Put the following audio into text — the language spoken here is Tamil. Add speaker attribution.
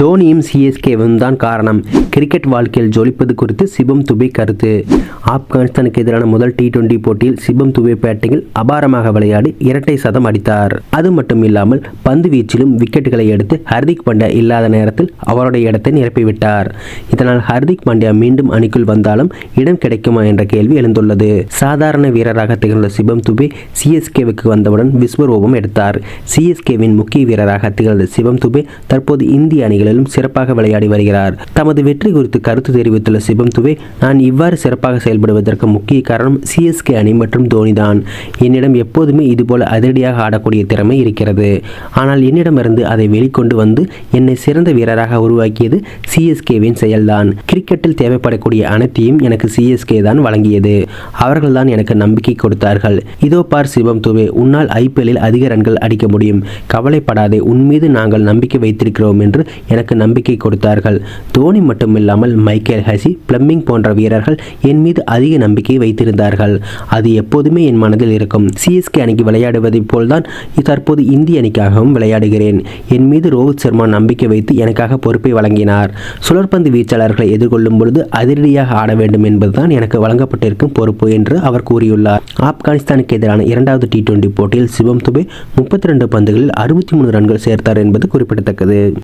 Speaker 1: தோனியும் சிஎஸ்கேவும் தான் காரணம். கிரிக்கெட் வாழ்க்கையில் ஜொலிப்பது குறித்து சிபம் துபே கருத்து. ஆப்கானிஸ்தானுக்கு எதிரான முதல் டி டுவெண்டி போட்டியில் சிபம் துபே பேட்டிங்கில் அபாரமாக விளையாடி இரட்டை சதம் அடித்தார். அது மட்டும் இல்லாமல் பந்து வீச்சிலும் விக்கெட்டுகளை எடுத்து ஹர்திக் பாண்டியா இல்லாத நேரத்தில் அவருடைய இடத்தை நிரப்பிவிட்டார் இதனால் ஹர்திக் பாண்டியா மீண்டும் அணிக்குள் வந்தாலும் இடம் கிடைக்குமா என்ற கேள்வி எழுந்துள்ளது. சாதாரண வீரராக திகழ்ந்த சிபம் துபே சிஎஸ்கேவுக்கு வந்தவுடன் விஸ்வரூபம் எடுத்தார். சிஎஸ்கேவின் முக்கிய வீரராக திகழ்ந்த சிவம் துபே தற்போது இந்திய போட்டிகளிலும் சிறப்பாக விளையாடி வருகிறார். தமது வெற்றி குறித்து கருத்து தெரிவித்துள்ள சிவம் துவே நான் இவ்வாறு சிறப்பாக செயல்படுவதற்கு முக்கிய காரணம் சிஎஸ்கே அணி மற்றும் தோனி தான். என்னிடம் எப்போதுமே இதுபோல அதிரடியாக ஆடக்கூடிய திறமை இருக்கிறது. ஆனால் என்னிடமிருந்து அதை வெளிக்கொண்டு வந்து என்னை சிறந்த வீரராக உருவாக்கியது சிஎஸ்கேவின் செயல்தான். கிரிக்கெட்டில் தேவைப்படக்கூடிய அனைத்தையும் எனக்கு சிஎஸ்கே தான் வழங்கியது. அவர்கள்தான் எனக்கு நம்பிக்கை கொடுத்தார்கள். இதோ பார் சிவம் துவே உன்னால் ஐபிஎல்லில் அதிக ரன்கள் அடிக்க முடியும். கவலைப்படாதே உன் மீது நாங்கள் நம்பிக்கை வைத்திருக்கிறோம் என்று எனக்கு நம்பிக்கை கொடுத்தார்கள். தோனி மட்டுமில்லாமல் மைக்கேல் ஹசி பிளம்பிங் போன்ற வீரர்கள் என் மீது அதிக நம்பிக்கை வைத்திருந்தார்கள். அது எப்போதுமே என் மனதில் இருக்கும். சிஎஸ்கே அணிக்கு விளையாடுவதைப் போல்தான் தற்போது இந்திய அணிக்காகவும் விளையாடுகிறேன். என் மீது ரோஹித் சர்மா நம்பிக்கை வைத்து எனக்காக பொறுப்பை வழங்கினார். சுழற்பந்து வீச்சாளர்களை எதிர்கொள்ளும் பொழுது அதிரடியாக ஆட வேண்டும் என்பதுதான் எனக்கு வழங்கப்பட்டிருக்கும் பொறுப்பு என்று அவர் கூறியுள்ளார். ஆப்கானிஸ்தானுக்கு எதிரான இரண்டாவது டி டுவெண்டி போட்டியில் சிவம் துபே முப்பத்தி ரெண்டு பந்துகளில் அறுபத்தி மூணு ரன்கள் சேர்த்தார் என்பது குறிப்பிடத்தக்கது.